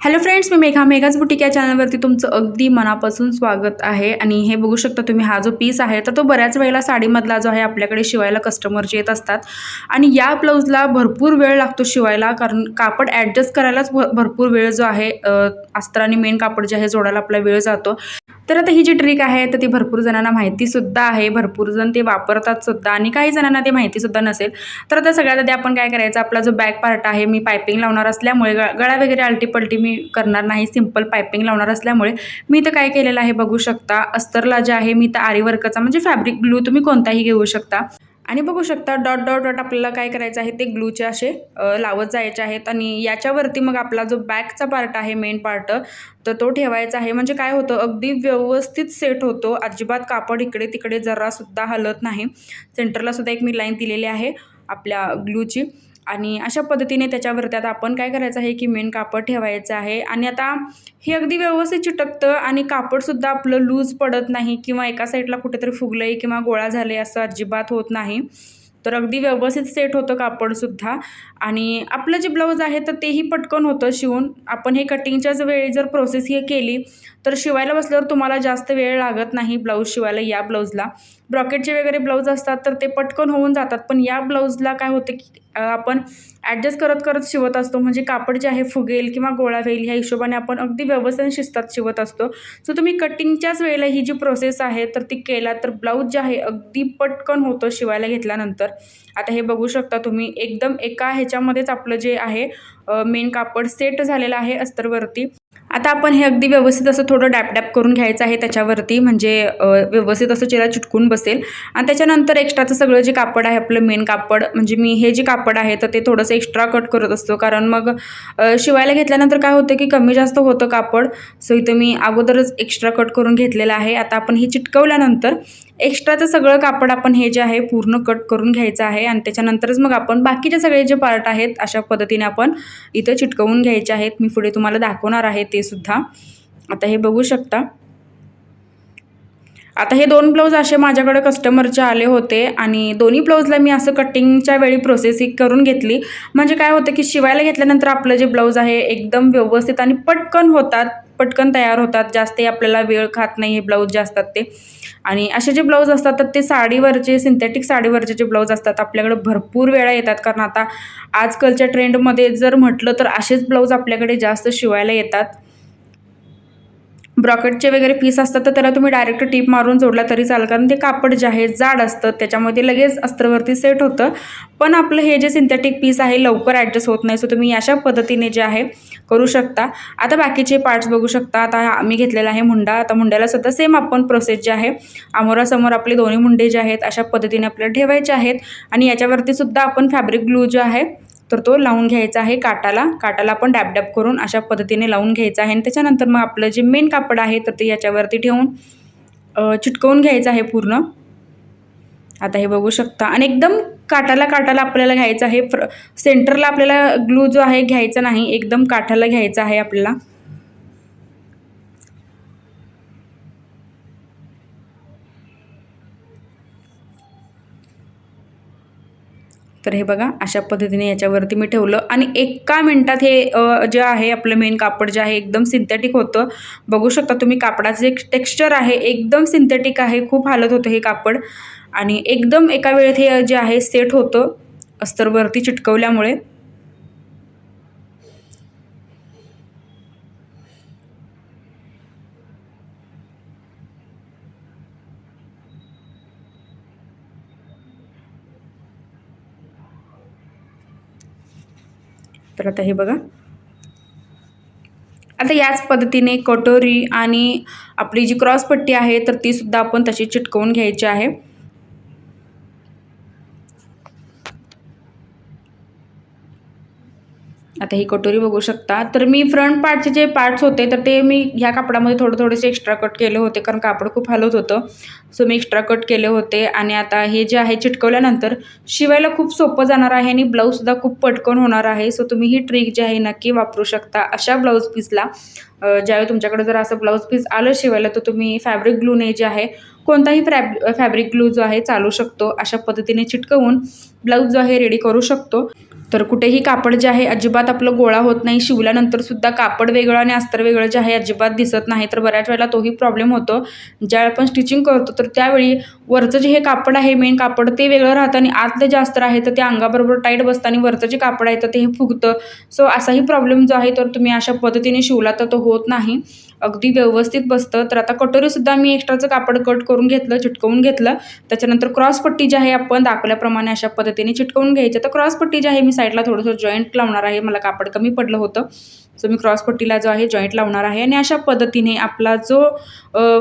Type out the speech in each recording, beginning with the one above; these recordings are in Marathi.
हॅलो फ्रेंड्स मी मेघा. मेघाच बुटीक या चॅनलवरती तुमचं अगदी मनापासून स्वागत आहे. आणि हे बघू शकता तुम्ही हा जो पीस आहे तर तो बऱ्याच वेळेला साडीमधला जो आहे आपल्याकडे शिवायला कस्टमर्स येत असतात. आणि या ब्लाऊजला भरपूर वेळ लागतो शिवायला कारण कापड ॲडजस्ट करायलाच भ भरपूर वेळ जो आहे अ, अस्तर आणि मेन कापड जे आहे जोडायला आपला वेळ जातो. तर आता ही जी ट्रिक आहे तर ती भरपूर जणांना माहितीसुद्धा आहे. भरपूर जण ते वापरतात सुद्धा आणि काही जणांना ते माहितीसुद्धा नसेल. तर आता सगळ्यात आधी आपण काय करायचं? आपला जो बॅक पार्ट आहे मी पायपिंग लावणार असल्यामुळे ग गळा वगैरे अल्टीपल्टी पलटी मी करणार नाही. सिंपल पायपिंग लावणार असल्यामुळे मी इथं काय केलेलं आहे बघू शकता. अस्तरला जे आहे मी तर आरी वर्कचा म्हणजे फॅब्रिक ग्लू तुम्ही कोणताही घेऊ शकता. आणि बघू शकता डॉट डॉट डॉट आपल्याला काय करायचं आहे ते ग्लूचे असे लावत जायचे आहेत आणि याच्यावरती मग आपला जो बॅकचा पार्ट आहे मेन पार्ट तर तो ठेवायचा आहे. म्हणजे काय होतं अगदी व्यवस्थित सेट होतो. अजिबात कापड इकडे तिकडे जरासुद्धा हलत नाही. सेंटरलासुद्धा एक मी लाईन दिलेली आहे आपल्या ग्लूची. आणि अशा पद्धतीने त्याच्यावरती आता आपण काय करायचं आहे की मेन कापड ठेवायचं आहे. आणि आता हे अगदी व्यवस्थित चिटकतं आणि कापडसुद्धा आपलं लूज पडत नाही किंवा एका साईडला कुठेतरी फुगलं आहे किंवा गोळा झाले असं अजिबात होत नाही. तर अगदी व्यवस्थित सेट होतं कापडसुद्धा. आणि आपलं जे ब्लाऊज आहे तर तेही पटकन होतं शिवून. आपण हे कटिंगच्याच वेळी जर प्रोसेस हे केली तर शिवायला बसल्यावर तुम्हाला जास्त वेळ लागत नाही ब्लाऊज शिवायला या ब्लाऊजला ब्रॉकेटचे वगैरे ब्लाऊज असतात तर ते पटकन होऊन जातात. पण या ब्लाऊजला काय होते की आपण ॲडजस्ट करत करत शिवत असतो. म्हणजे कापड जे आहे फुगेल किंवा गोळा होईल ह्या हिशोबाने आपण अगदी व्यवस्थित शिस्तात शिवत असतो. सो तुम्ही कटिंगच्याच वेळेला ही जी प्रोसेस आहे तर ती केला तर ब्लाऊज जे आहे अगदी पटकन होतं शिवायला घेतल्यानंतर. आता हे बघू शकता तुम्ही एकदम एका ह्याच्यामध्येच आपलं जे आहे मेन कापड सेट झालेलं आहे अस्तरवरती. आता आपण हे अगदी व्यवस्थित असं थोडं डॅप डॅप करून घ्यायचं आहे त्याच्यावरती म्हणजे व्यवस्थित असं चेहरा चिटकून बसेल. आणि त्याच्यानंतर एक्स्ट्राचं सगळं जे कापड आहे आपलं मेन कापड म्हणजे मी हे जे कापड आहे तर ते थोडंसं एक्स्ट्रा कट करत असतो. कारण मग शिवायला घेतल्यानंतर काय होतं की कमी जास्त होतं कापड. सो इथं मी अगोदरच एक्स्ट्रा कट करून घेतलेलं आहे. आता आपण हे चिटकवल्यानंतर एक्स्ट्राचं सगळं कापड आपण हे जे आहे पूर्ण कट करून घ्यायचं आहे आणि त्याच्यानंतरच मग आपण बाकीचे सगळे जे पार्ट आहेत अशा पद्धतीने आपण इथं चिटकवून घ्यायचे आहेत. मी पुढे तुम्हाला दाखवणार आहे ते सुद्धा. आता हे बघू शकता. आता हे दोन ब्लाऊज असे माझ्याकडे कस्टमरचे आले होते आणि दोन्ही ब्लाऊजला मी असं कटिंगच्या वेळी प्रोसेसिंग करून घेतली. म्हणजे काय होतं की शिवायला घेतल्यानंतर आपलं जे ब्लाऊज आहे एकदम व्यवस्थित आणि पटकन होतात. पटकन तयार होतात. जास्तही आपल्याला वेळ खात नाही हे ब्लाऊज जे असतात ते. आणि असे जे ब्लाऊज असतात तर ते साडीवरचे सिंथेटिक साडीवरचे जे ब्लाऊज असतात आपल्याकडे भरपूर वेळा येतात. कारण आता आजकालच्या ट्रेंडमध्ये जर म्हटलं तर असेच ब्लाऊज आपल्याकडे जास्त शिवायला येतात. ब्रॉकेटचे वगैरे पीस असतात तर त्याला तुम्ही डायरेक्ट टीप मारून जोडला तरी चालेल कारण ते कापड जे आहे जाड असतं. त्याच्यामध्ये लगेच अस्त्रवरती सेट होतं. पण आपलं हे जे सिंथेटिक पीस आहे लवकर ॲडजस्ट होत नाही. सो तुम्ही अशा पद्धतीने जे आहे करू शकता. आता बाकीचे पार्ट्स बघू शकता. आता आम्ही घेतलेला आहे मुंडा. आता मुंड्याला सुद्धा सेम आपण प्रोसेस जे आहे आमोरासमोर आपले दोन्ही मुंडे जे आहेत अशा पद्धतीने आपल्याला ठेवायचे आहेत. आणि याच्यावरती सुद्धा आपण फॅब्रिक ग्लू जो आहे तर तो लावून घ्यायचा आहे काटाला. काटाला आपण डॅप डॅप करून अशा पद्धतीने लावून घ्यायचा आहे. आणि त्याच्यानंतर मग आपलं जे मेन कापड आहे तर ते याच्यावरती ठेवून चिटकवून घ्यायचं आहे पूर्ण. आता हे बघू शकता. आणि एकदम काठाला काठाला आपल्याला घ्यायचं आहे. फ्र सेंटरला आपल्याला ग्लू जो आहे घ्यायचा नाही एकदम काठाला घ्यायचा आहे आपल्याला. तर हे बघा अशा पद्धतीने याच्यावरती मी ठेवलं. आणि एका मिनटात हे जे आहे आपलं मेन कापड जे आहे एकदम सिंथेटिक होतं. बघू शकता तुम्ही कापडाचं एक टेक्स्चर आहे एकदम सिंथेटिक आहे खूप हालत होतं हे कापड. आणि एकदम एका वेळेत हे जे आहे सेट होतं. अस्तरवरती चिटकवल्यामुळे. तर आता हे बघा. आता याच पद्धतीने कटोरी आणि आपली जी क्रॉसपट्टी आहे तर तीसुद्धा आपण तशी चिटकवून घ्यायची आहे. आता ही कटोरी बघू शकता. तर मी फ्रंट पार्टचे जे पार्ट्स होते तर ते मी ह्या कापडामध्ये थोडं थोडेसे एक्स्ट्रा कट केले होते कारण कापड खूप हलत होतं. सो मी एक्स्ट्रा कट केले होते. आणि आता हे जे आहे चिटकवल्यानंतर शिवायला खूप सोपं जाणार आहे आणि ब्लाऊजसुद्धा खूप पटकन होणार आहे. सो तुम्ही ही ट्रिक जी आहे नक्की वापरू शकता अशा ब्लाऊज पीसला ज्यावेळी तुमच्याकडे जर असं ब्लाऊज पीस आलं शिवायला तर तुम्ही फॅब्रिक ग्लूने जे आहे कोणताही फॅब फॅब्रिक ग्लू जो आहे चालू शकतो अशा पद्धतीने चिटकवून. ब्लाऊज जो आहे रेडी करू शकतो. तर कुठेही कापड जे आहे अजिबात आपलं गोळा होत नाही. शिवल्यानंतर सुद्धा कापड वेगळं आणि अस्तर वेगळं जे आहे अजिबात दिसत नाही. तर बऱ्याच वेळेला तोही प्रॉब्लेम होतो. ज्यावेळी आपण स्टिचिंग करतो तर त्यावेळी वरचं जे हे कापड आहे मेन कापड ते वेगळं राहतं आणि आतलं जे अस्तर आहे तर ते अंगाबरोबर टाईट बसतं आणि वरचं जे कापड आहे तर ते हे फुगतं. सो असाही प्रॉब्लेम जो आहे तर तुम्ही अशा पद्धतीने शिवला तर तो होत नाही. अगदी व्यवस्थित बसतं. तर आता कटोरीसुद्धा मी एक्स्ट्राचं कापड कट करून घेतलं चिटकवून घेतलं. त्याच्यानंतर क्रॉस पट्टी जी आहे आपण दाखवल्याप्रमाणे अशा पद्धतीने चिटकवून घ्यायचे. तर क्रॉस पट्टी जी आहे मी साईडला थोडंसं जॉईंट लावणार आहे. मला कापड कमी पडलं होतं. सो मी क्रॉस पट्टीला जो आहे जॉईंट लावणार आहे. आणि अशा पद्धतीने आपला जो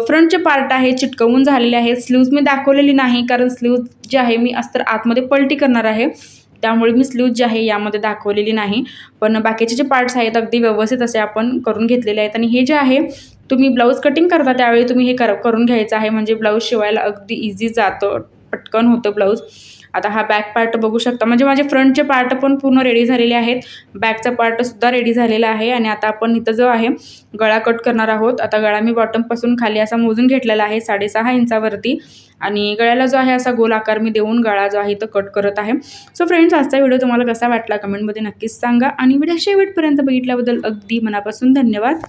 फ्रंटचे पार्ट आहे चिटकवून झालेले आहे. स्लीव्ज मी दाखवलेली नाही कारण स्लीव्ज जे आहे मी अस्तर आतमध्ये पलटी करणार आहे. त्यामुळे मी स्लीव्ज जे आहे यामध्ये दाखवलेली नाही. पण बाकीचे जे पार्ट्स आहेत अगदी व्यवस्थित असे आपण करून घेतलेले आहेत. आणि हे जे आहे तुम्ही ब्लाऊज कटिंग करता त्यावेळी तुम्ही हे कर करून घ्यायचं आहे. म्हणजे ब्लाऊज शिवायला अगदी इझी जातं. पटकन होतं ब्लाऊज आता हा बॅक पार्ट बघू शकता. म्हणजे माझे फ्रंटचे पार्ट पण पूर्ण रेडी झालेले आहेत. बॅकचा पार्टसुद्धा रेडी झालेला आहे आणि आता आपण इथं जो आहे गळा कट करणार आहोत. आता गळा मी बॉटमपासून खाली असा मोजून घेतलेला आहे साडेसहा इंचावरती. आणि गळ्याला जो आहे असा गोल आकार मी देऊन गळा जो आहे तो कट करत आहे. सो फ्रेंड्स आजचा व्हिडिओ तुम्हाला कसा वाटला? कमेंटमध्ये नक्कीच सांगा. आणि व्हिडिओ शेवटपर्यंत बघितल्याबद्दल अगदी मनापासून धन्यवाद.